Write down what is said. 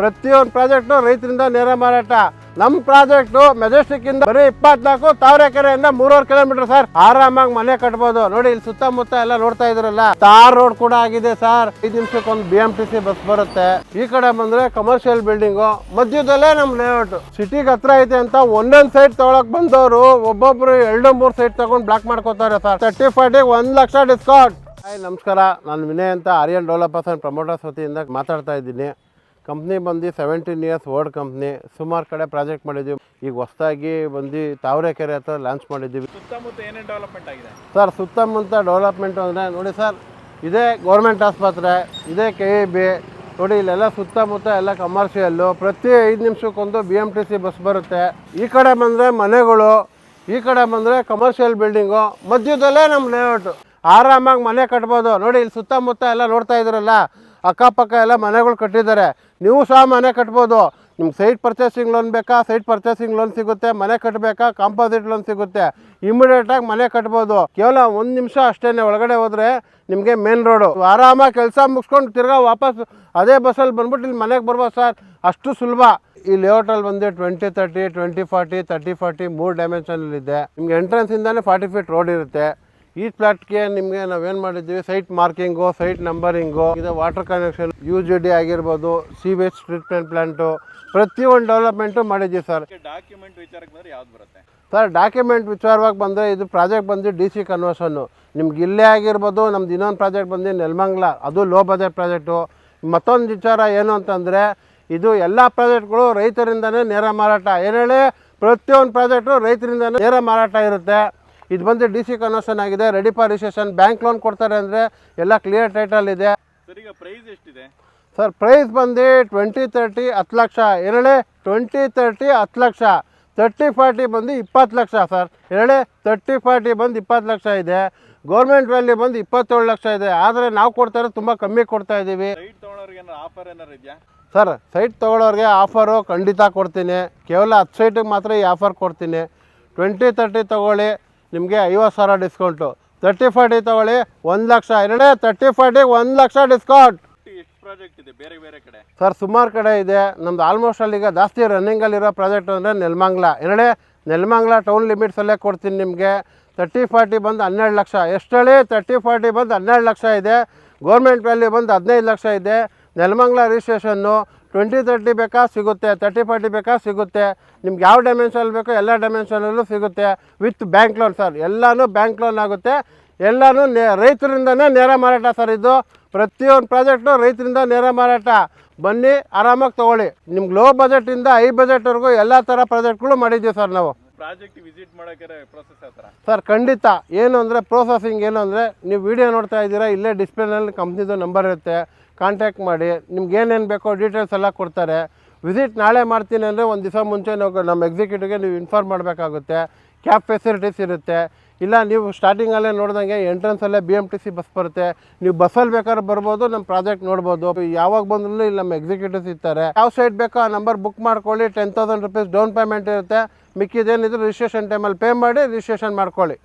ಪ್ರತಿಯೊಂದು ಪ್ರಾಜೆಕ್ಟು ರೈತರಿಂದ ನೇರ ಮಾರಾಟ. ನಮ್ಮ ಪ್ರಾಜೆಕ್ಟು ಮೆಜೆಸ್ಟಿಕ್ ಇಂದ ಬರೀ ಇಪ್ಪತ್ನಾಲ್ಕು ತಾವರೆಕೆರೆಯಿಂದ ಮೂರುವರೆ ಕಿಲೋಮೀಟರ್ ಸರ್. ಆರಾಮಾಗಿ ಮನೆ ಕಟ್ಬೋದು. ನೋಡಿ, ಇಲ್ಲಿ ಸುತ್ತಮುತ್ತ ಎಲ್ಲ ನೋಡ್ತಾ ಇದ್ರಲ್ಲ, ತಾರ್ ರೋಡ್ ಕೂಡ ಆಗಿದೆ ಸರ್. ಐದು ನಿಮಿಷಕ್ಕೆ ಒಂದು B M T C bus ಬರುತ್ತೆ. ಈ ಕಡೆ ಬಂದ್ರೆ ಕಮರ್ಷಿಯಲ್ ಬಿಲ್ಡಿಂಗು ಮಧ್ಯದಲ್ಲೇ ನಮ್ಮ ಲೇಔಟ್ ಸಿಟಿಗೆ ಹತ್ರ ಐತೆ ಅಂತ ಒಂದೊಂದು ಸೈಟ್ ತಗೊಳಕ್ ಬಂದವರು, ಒಬ್ಬೊಬ್ರು ಎರಡು, ಮೂರು ಸೈಟ್ ತಗೊಂಡ್ ಬ್ಲಾಕ್ ಮಾಡ್ಕೋತಾರೆ ಸರ್. ತರ್ಟಿ ಫಾರ್ಟಿ ಒಂದ್ ಲಕ್ಷ ಡಿಸ್ಕೌಂಟ್ ಹಾಯ್, ನಮಸ್ಕಾರ. ನಾನು ವಿನಯ್ ಅಂತ ಆರ್ಯನ್ ಡೆವಲಪರ್ಸ್ ಆ್ಯಂಡ್ ಪ್ರಮೋಟರ್ಸ್ ವತಿಯಿಂದ ಮಾತಾಡ್ತಾ ಇದ್ದೀನಿ. ಕಂಪ್ನಿ ಬಂದು ಸೆವೆಂಟೀನ್ ಇಯರ್ಸ್ ಓಲ್ಡ್ ಕಂಪ್ನಿ ಸುಮಾರು ಕಡೆ ಪ್ರಾಜೆಕ್ಟ್ ಮಾಡಿದ್ದೀವಿ ಈಗ ಹೊಸದಾಗಿ ಬಂದು ತಾವರೆಕೆರೆ ಹತ್ರ ಲಾಂಚ್ ಮಾಡಿದ್ದೀವಿ ಸುತ್ತಮುತ್ತ ಏನೇನು ಡೆವಲಪ್ಮೆಂಟ್ ಆಗಿದೆ? ಸರ್ ಸುತ್ತಮುತ್ತ ಡೆವಲಪ್ಮೆಂಟ್ ಅಂದರೆ ನೋಡಿ ಸರ್ ಇದೇ ಗೌರ್ಮೆಂಟ್ ಆಸ್ಪತ್ರೆ ಇದೇ ಕೆ ಇ ಬಿ ನೋಡಿ ಇಲ್ಲೆಲ್ಲ ಸುತ್ತಮುತ್ತ ಎಲ್ಲ ಕಮರ್ಷಿಯಲ್ಲು ಪ್ರತಿ ಐದು ನಿಮಿಷಕ್ಕೊಂದು B M T C bus ಬರುತ್ತೆ. ಈ ಕಡೆ ಬಂದರೆ ಮನೆಗಳು ಈ ಕಡೆ ಬಂದರೆ ಕಮರ್ಷಿಯಲ್ ಬಿಲ್ಡಿಂಗು ಮಧ್ಯದಲ್ಲೇ ನಮ್ಮ ಲೇಔಟು ಆರಾಮಾಗಿ ಮನೆ ಕಟ್ಬೋದು. ನೋಡಿ ಇಲ್ಲಿ ಸುತ್ತಮುತ್ತ ಎಲ್ಲ ನೋಡ್ತಾ ಇದ್ರಲ್ಲ ಅಕ್ಕಪಕ್ಕ ಎಲ್ಲ ಮನೆಗಳು ಕಟ್ಟಿದ್ದಾರೆ. ನೀವು ಸಹ ಮನೆ ಕಟ್ಬೋದು. ನಿಮ್ಗೆ ಸೈಟ್ ಪರ್ಚೇಸಿಂಗ್ ಲೋನ್ ಬೇಕಾ? ಸೈಟ್ ಪರ್ಚೇಸಿಂಗ್ ಲೋನ್ ಸಿಗುತ್ತೆ. ಮನೆ ಕಟ್ಟಬೇಕಾ ಕಾಂಪೋಸಿಟ್ ಲೋನ್ ಸಿಗುತ್ತೆ. ಇಮಿಡಿಯೇಟಾಗಿ ಮನೆ ಕಟ್ಬೋದು. ಕೇವಲ ಒಂದು ನಿಮಿಷ ಅಷ್ಟೇ ಒಳಗಡೆ ಹೋದರೆ ನಿಮಗೆ ಮೇನ್ ರೋಡು ಆರಾಮಾಗಿ ಕೆಲಸ ಮುಗಿಸ್ಕೊಂಡು ತಿರ್ಗಾ ವಾಪಸ್ ಅದೇ ಬಸ್ಸಲ್ಲಿ ಬಂದ್ಬಿಟ್ಟು ಇಲ್ಲಿ ಮನೆಗೆ ಬರ್ಬೋದು ಸರ್. ಅಷ್ಟು ಸುಲಭ. ಈ ಲೇಔಟಲ್ಲಿ ಬಂದು twenty thirty twenty forty thirty forty ಮೂರು ಡೈಮೆನ್ಷನಲ್ಲಿದೆ ನಿಮ್ಗೆ ಎಂಟ್ರೆನ್ಸಿಂದಲೇ ಫಾರ್ಟಿ ಫೀಟ್ ರೋಡ್ ಇರುತ್ತೆ. ಈ ಪ್ಲಾಟ್ಗೆ ನಿಮಗೆ ನಾವೇನು ಮಾಡಿದ್ದೀವಿ? ಸೈಟ್ ಮಾರ್ಕಿಂಗು ಸೈಟ್ ನಂಬರಿಂಗು ಇದು water connection U G D ಆಗಿರ್ಬೋದು ಸಿ ವೇಸ್ಟ್ ಟ್ರೀಟ್ಮೆಂಟ್ ಪ್ಲಾಂಟು ಪ್ರತಿಯೊಂದು ಡೆವಲಪ್ಮೆಂಟು ಮಾಡಿದ್ದೀವಿ ಸರ್. ಡಾಕ್ಯುಮೆಂಟ್ ವಿಚಾರಕ್ಕೆ ಬಂದ್ರೆ ಯಾವ್ದು ಬರುತ್ತೆ? ಸರ್ ಡಾಕ್ಯುಮೆಂಟ್ ವಿಚಾರವಾಗಿ ಬಂದರೆ ಇದು ಪ್ರಾಜೆಕ್ಟ್ ಬಂದು ಡಿ ಸಿ ಕನ್ವರ್ಷನ್ನು. ನಿಮ್ಗೆ ಇಲ್ಲೇ ಆಗಿರ್ಬೋದು ನಮ್ದು ಇನ್ನೊಂದು ಪ್ರಾಜೆಕ್ಟ್ ಬಂದು ನೆಲಮಂಗ್ಲ ಅದು ಲೋ ಬಜೆಟ್ ಪ್ರಾಜೆಕ್ಟು. ಮತ್ತೊಂದು ವಿಚಾರ ಏನು ಅಂತಂದರೆ ಇದು ಎಲ್ಲ ಪ್ರಾಜೆಕ್ಟ್ಗಳು ರೈತರಿಂದನೇ ನೇರ ಮಾರಾಟ. ಏನೇಳಿ ಪ್ರತಿಯೊಂದು ಪ್ರಾಜೆಕ್ಟು ರೈತರಿಂದನೇ ನೇರ ಮಾರಾಟ ಇರುತ್ತೆ. ಇದು ಬಂದು ಡಿ ಸಿ ಕನ್ವರ್ಷನ್ ಆಗಿದೆ. Ready for registration bank loan ಕೊಡ್ತಾರೆ ಅಂದರೆ ಎಲ್ಲ ಕ್ಲಿಯರ್ ಟೈಟಲ್ ಇದೆ. ಸರ್ ಈಗ ಪ್ರೈಸ್ ಎಷ್ಟಿದೆ? ಸರ್ ಪ್ರೈಸ್ ಬಂದು ಟ್ವೆಂಟಿ ತರ್ಟಿ ಹತ್ತು ಲಕ್ಷ. ಎರಡೆ ಟ್ವೆಂಟಿ ತರ್ಟಿ ಹತ್ತು ಲಕ್ಷ. ತರ್ಟಿ ಫಾರ್ಟಿ ಬಂದು ಇಪ್ಪತ್ತು ಲಕ್ಷ ಸರ್. ಎರಡೆ ತರ್ಟಿ ಫಾರ್ಟಿ ಬಂದು ಇಪ್ಪತ್ತು ಲಕ್ಷ ಇದೆ. ಗೌರ್ಮೆಂಟ್ ವ್ಯಾಲ್ಯೂ ಬಂದು ಇಪ್ಪತ್ತೇಳು ಲಕ್ಷ ಇದೆ. ಆದರೆ ನಾವು ಕೊಡ್ತಾ ಇರೋದು ತುಂಬ ಕಮ್ಮಿ ಕೊಡ್ತಾ ಇದ್ದೀವಿ. ಆಫರ್ ಏನಾರು ಇದೆಯಾ? ಸರ್ ಸೈಟ್ ತೊಗೊಳೋರಿಗೆ ಆಫರು ಖಂಡಿತ ಕೊಡ್ತೀನಿ. ಕೇವಲ ಹತ್ತು ಸೈಟಿಗೆ ಮಾತ್ರ ಈ ಆಫರ್ ಕೊಡ್ತೀನಿ. ಟ್ವೆಂಟಿ ತರ್ಟಿ ತೊಗೊಳ್ಳಿ. ನಿಮಗೆ ಐವತ್ತು ಸಾವಿರ ಡಿಸ್ಕೌಂಟು. ತರ್ಟಿ ಫಾರ್ಟಿ ತೊಗೊಳ್ಳಿ ಒಂದು ಲಕ್ಷ. ಎರಡೇ ತರ್ಟಿ ಫಾರ್ಟಿಗೆ ಒಂದು ಲಕ್ಷ ಡಿಸ್ಕೌಂಟ್. ಎಷ್ಟು ಪ್ರಾಜೆಕ್ಟ್ ಇದೆ ಬೇರೆ ಬೇರೆ ಕಡೆ? ಸರ್ ಸುಮಾರು ಕಡೆ ಇದೆ. ನಮ್ದು ಆಲ್ಮೋಸ್ಟ್ ಅಲ್ಲಿ ಈಗ ಜಾಸ್ತಿ ರನ್ನಿಂಗಲ್ಲಿರೋ ಪ್ರಾಜೆಕ್ಟ್ ಅಂದರೆ ನೆಲಮಂಗ್ಲ. ಎರಡೇ ನೆಲಮಂಗ್ಲ ಟೌನ್ ಲಿಮಿಟ್ಸಲ್ಲೇ ಕೊಡ್ತೀನಿ ನಿಮಗೆ. ತರ್ಟಿ ಫಾರ್ಟಿ ಬಂದು ಹನ್ನೆರಡು ಲಕ್ಷ. ಎಷ್ಟು ಹೇಳಿ ತರ್ಟಿ ಫಾರ್ಟಿ ಬಂದು ಹನ್ನೆರಡು ಲಕ್ಷ ಇದೆ. ಗೌರ್ಮೆಂಟ್ ವ್ಯಾಲ್ಯೂ ಬಂದು ಹದಿನೈದು ಲಕ್ಷ ಇದೆ. ನೆಲಮಂಗ್ಲ ರಿಜಿಸ್ಟ್ರೇಷನ್ನು ಟ್ವೆಂಟಿ ತರ್ಟಿ ಬೇಕಾ ಸಿಗುತ್ತೆ ತರ್ಟಿ ಫಾರ್ಟಿ ಬೇಕಾ ಸಿಗುತ್ತೆ. ನಿಮ್ಗೆ ಯಾವ ಡೈಮೆನ್ಷನಲ್ಲಿ ಬೇಕೋ ಎಲ್ಲ ಡೈಮೆನ್ಷನಲ್ಲೂ ಸಿಗುತ್ತೆ. ವಿತ್ ಬ್ಯಾಂಕ್ ಲೋನ್ ಸರ್ ಎಲ್ಲನೂ ಬ್ಯಾಂಕ್ ಲೋನ್ ಆಗುತ್ತೆ. ಎಲ್ಲನೂ ನೇ, ರೈತರಿಂದನೇ ನೇರ ಮಾರಾಟ ಸರ್ ಇದು. ಪ್ರತಿಯೊಂದು ಪ್ರಾಜೆಕ್ಟು ರೈತರಿಂದ ನೇರ ಮಾರಾಟ. ಬನ್ನಿ, ಆರಾಮಾಗಿ ತೊಗೊಳ್ಳಿ. ನಿಮ್ಗೆ ಲೋ ಬಜೆಟಿಂದ ಹೈ ಬಜೆಟ್ವರೆಗೂ ಎಲ್ಲ ಥರ ಪ್ರಾಜೆಕ್ಟ್ಗಳು ಮಾಡಿದ್ದೀವಿ ಸರ್ ನಾವು. ಪ್ರಾಜೆಕ್ಟ್ ವಿಸಿಟ್ ಮಾಡೋಕೆ ಪ್ರೊಸೆಸ್ ಸರ್, ಖಂಡಿತ. ಏನು ಅಂದರೆ ಪ್ರೋಸೆಸಿಂಗ್ ಏನು ಅಂದರೆ ನೀವು ವಿಡಿಯೋ ನೋಡ್ತಾ ಇದ್ದೀರಾ, ಇಲ್ಲೇ ಡಿಸ್ಪ್ಲೇನಲ್ಲಿ ಕಂಪ್ನಿದು ನಂಬರ್ ಇರುತ್ತೆ. ಕಾಂಟ್ಯಾಕ್ಟ್ ಮಾಡಿ. ನಿಮ್ಗೆ ಏನೇನು ಬೇಕೋ ಡೀಟೇಲ್ಸ್ ಎಲ್ಲ ಕೊಡ್ತಾರೆ. ವಿಸಿಟ್ ನಾಳೆ ಮಾಡ್ತೀನಿ ಅಂದರೆ ಒಂದು ದಿವಸ ಮುಂಚೆ ನಾವು ನಮ್ಮ ಎಕ್ಸಿಕ್ಯೂಟಿವ್ಗೆ ನೀವು ಇನ್ಫಾರ್ಮ್ ಮಾಡಬೇಕಾಗುತ್ತೆ. ಕ್ಯಾಬ್ ಫೆಸಿಲಿಟೀಸ್ ಇರುತ್ತೆ. ಇಲ್ಲ, ನೀವು ಸ್ಟಾರ್ಟಿಂಗಲ್ಲೇ ನೋಡ್ದಂಗೆ ಎಂಟ್ರೆನ್ಸಲ್ಲೇ B M T C bus ಬರುತ್ತೆ. ನೀವು ಬಸ್ಸಲ್ಲಿ ಬೇಕಾದ್ರೆ ಬರ್ಬೋದು ನಮ್ಮ ಪ್ರಾಜೆಕ್ಟ್ ನೋಡ್ಬೋದು. ಯಾವಾಗ ಬಂದ್ರೂ ಇಲ್ಲಿ ನಮ್ಮ ಎಕ್ಸಿಕ್ಯೂಟಿವ್ಸ್ ಇರ್ತಾರೆ. ಯಾವ ಸೈಟ್ ಬೇಕೋ ಆ ನಂಬರ್ ಬುಕ್ ಮಾಡ್ಕೊಳ್ಳಿ ten thousand rupees down payment ಇರುತ್ತೆ. ಮಿಕ್ಕಿದೇನಿದ್ರು ರಿಜಿಸ್ಟ್ರೇಷನ್ ಟೈಮಲ್ಲಿ ಪೇ ಮಾಡಿ ರಿಜಿಸ್ಟ್ರೇಷನ್ ಮಾಡ್ಕೊಳ್ಳಿ.